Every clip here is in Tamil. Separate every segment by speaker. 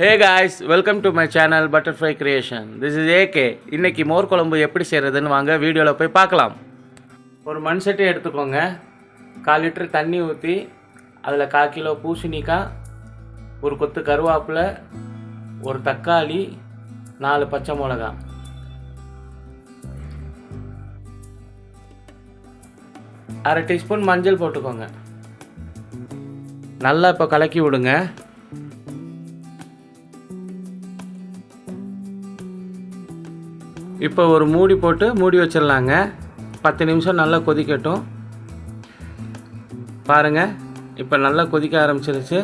Speaker 1: Hey guys welcome to my channel butterfly creation this is AK இன்னைக்கு மோர் குழம்பு எப்படி செய்கிறதுன்னு வாங்க வீடியோவில் போய் பார்க்கலாம். ஒரு மண் சட்டி எடுத்துக்கோங்க. கால் லிட்டர் தண்ணி ஊற்றி அதில் கால் கிலோ பூசணிக்காய் ஒரு கொத்து கருவேப்பிலை ஒரு தக்காளி நாலு பச்சை மிளகா அரை டீஸ்பூன் மஞ்சள் போட்டுக்கோங்க. நல்லா இப்போ கலக்கி விடுங்க. இப்போ ஒரு மூடி போட்டு மூடி வச்சிடலாங்க. பத்து நிமிஷம் நல்லா கொதிக்கட்டும். பாருங்க இப்போ நல்லா கொதிக்க ஆரம்பிச்சிருச்சு.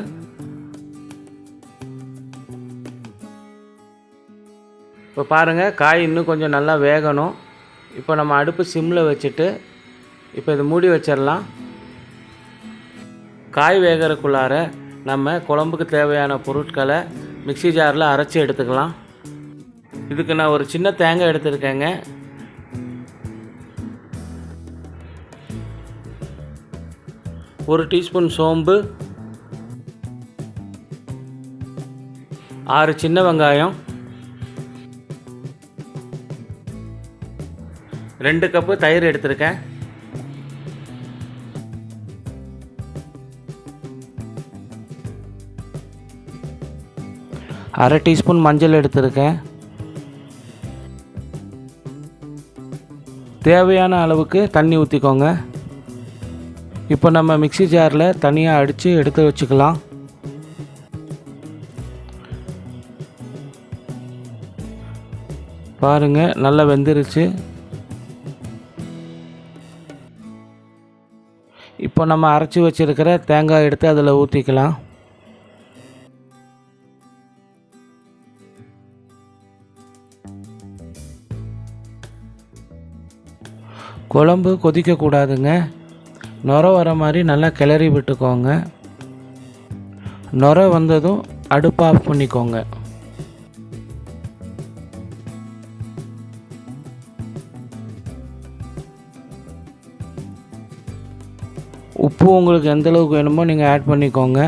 Speaker 1: இப்போ பாருங்கள் காய் இன்னும் கொஞ்சம் நல்லா வேகணும். இப்போ நம்ம அடுப்பு சிம்மில் வச்சுட்டு இப்போ இதை மூடி வச்சிடலாம். காய் வேகிறக்குள்ளார நம்ம குழம்புக்கு தேவையான பொருட்களை மிக்ஸி ஜாரில் அரைச்சி எடுத்துக்கலாம். இதுக்கு நான் ஒரு சின்ன தேங்காய் எடுத்திருக்கேங்க. ஒரு டீஸ்பூன் சோம்பு ஆறு சின்ன வெங்காயம் ரெண்டு கப்பு தயிர் எடுத்திருக்கேன். அரை டீஸ்பூன் மஞ்சள் எடுத்திருக்கேன். தேவையான அளவுக்கு தண்ணி ஊற்றிக்கோங்க இப்போ நம்ம மிக்ஸி ஜாரில் தனியாக அடித்து எடுத்து வச்சுக்கலாம். பாருங்கள் நல்லா வெந்துருச்சு. இப்போ நம்ம அரைச்சி வச்சிருக்கிற தேங்காய் எடுத்து அதில் ஊற்றிக்கலாம் குழம்பு கொதிக்கக்கூடாதுங்க நுர வர மாதிரி நல்லா கிளறி விட்டுக்கோங்க. நுர வந்ததும் அடுப்பு ஆஃப் பண்ணிக்கோங்க. உப்பு உங்களுக்கு எந்த அளவுக்கு வேணுமோ நீங்கள் ஆட் பண்ணிக்கோங்க.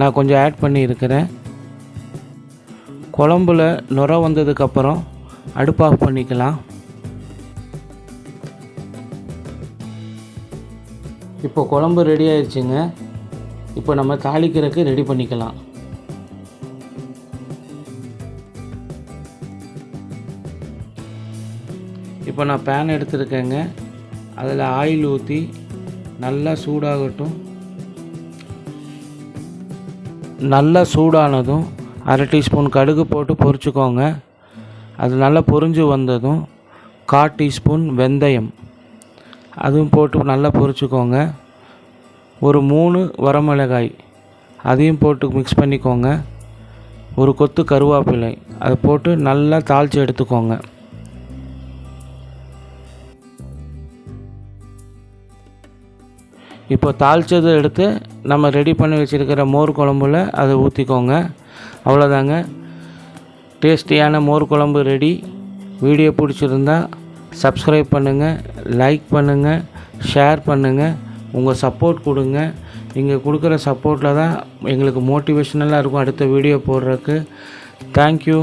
Speaker 1: நான் கொஞ்சம் ஆட் பண்ணியிருக்கிறேன். குழம்புல நுர வந்ததுக்கப்புறம் அடுப்பு ஆஃப் பண்ணிக்கலாம். இப்போ குழம்பு ரெடி ஆயிடுச்சுங்க. இப்போ நம்ம தாளிக்கிறதுக்கு ரெடி பண்ணிக்கலாம். இப்போ நான் பேன் எடுத்துருக்கேங்க. அதில் ஆயில் ஊற்றி நல்லா சூடாகட்டும். நல்லா சூடானதும் அரை டீஸ்பூன் கடுகு போட்டு பொரிச்சுக்கோங்க. அது நல்லா பொரிஞ்சு வந்ததும் கால் டீஸ்பூன் வெந்தயம். அதுவும் போட்டு நல்லா பொரிச்சுக்கோங்க. ஒரு மூணு வரமிளகாய் அதையும் போட்டு மிக்ஸ் பண்ணிக்கோங்க. ஒரு கொத்து கருவேப்பிலை அதை போட்டு நல்லா தாளித்து எடுத்துக்கோங்க. இப்போ தாளித்ததை எடுத்து நம்ம ரெடி பண்ணி வச்சுருக்கிற மோர் குழம்புல அதை ஊற்றிக்கோங்க அவ்வளோதாங்க டேஸ்டியான மோர் குழம்பு ரெடி வீடியோ பிடிச்சிருந்தா சப்ஸ்கிரைப் பண்ணுங்கள் லைக் பண்ணுங்கள் ஷேர் பண்ணுங்கள் உங்கள் சப்போர்ட் கொடுங்க. நீங்கள் கொடுக்குற சப்போர்ட்டில் தான் எங்களுக்கு மோட்டிவேஷ்னலாக இருக்கும் அடுத்த வீடியோ போடுறதுக்கு. தேங்க்யூ